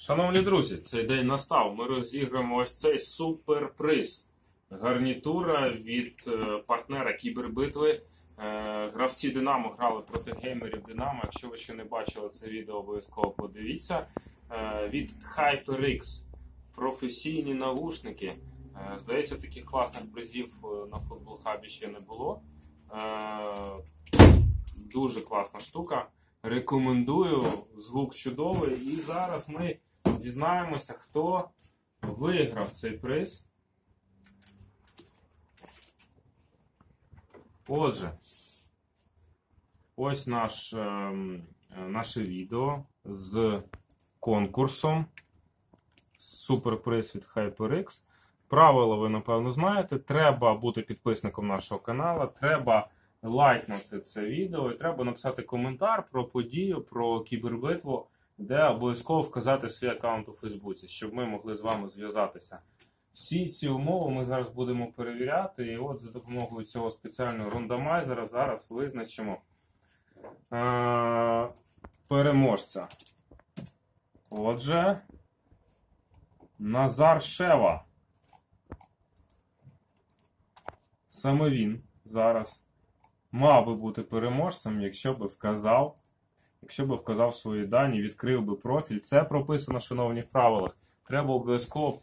Шановні друзі, цей день настав. Ми розіграємо ось цей суперприз. Гарнітура від е, партнера кібербитви. Е, Гравці Динамо грали проти геймерів Динамо. Якщо ви ще не бачили це відео, обов'язково подивіться. Е, Від HyperX професійні навушники. Здається, таких класних призів на футбол хабі ще не було. Дуже класна штука. Рекомендую, звук чудовий. І зараз ми дізнаємося, хто виграв цей приз. Отже, ось наш, е, наше відео з конкурсом. Суперприз від HyperX. Правила ви, напевно, знаєте. Треба бути підписником нашого каналу, треба лайкнути це відео і треба написати коментар про подію, про кібербитву, де обов'язково вказати свій аккаунт у Фейсбуці, щоб ми могли з вами зв'язатися. Всі ці умови ми зараз будемо перевіряти, і от за допомогою цього спеціального рандомайзера зараз визначимо е- переможця. Отже, Назар Шева. Саме він зараз мав би бути переможцем, якщо би вказав, якщо би вказав свої дані, відкрив би профіль. Це прописано, в правилах. Треба обов'язково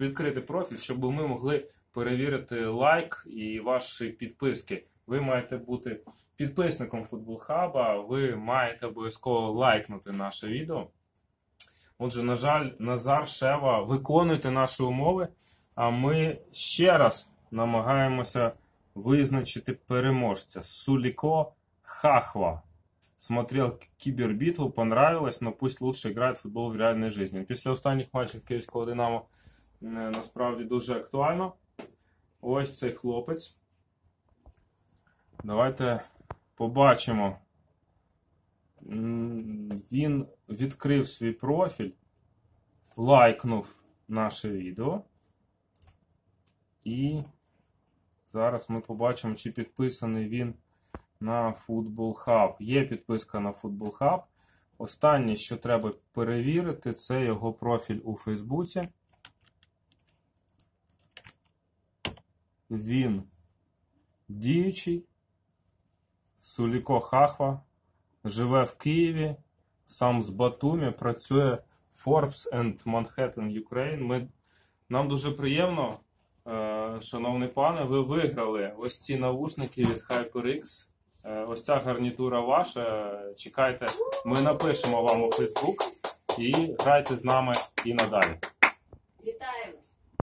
відкрити профіль, щоб ми могли перевірити лайк і ваші підписки. Ви маєте бути підписником Футбол Хаба, ви маєте обов'язково лайкнути наше відео. Отже, на жаль, Назар Шева, виконуйте наші умови, а ми ще раз намагаємося визначити переможця. Суліко Хахва. Смотрел кибербитву, понравилось, но пусть лучше в футбол в реальной жизни. Після останніх матчів Київського Динамо е, насправді дуже актуально. Ось цей хлопець. Давайте побачимо. Він відкрив свій профіль, лайкнув наше відео. І зараз ми побачимо, чи підписаний він на Football Hub. Є підписка на Football Hub. Останнє, що треба перевірити, це його профіль у Фейсбуці. Він діючий. Суліко Хахва. Живе в Києві. Сам з Батумі. Працює Forbes and Manhattan Ukraine. Ми, нам дуже приємно, е, шановний пане, ви виграли ось ці навушники від HyperX. Е, Ось ця гарнітура ваша. Чекайте, ми напишемо вам у Фейсбук і грайте з нами і надалі. Вітаємо!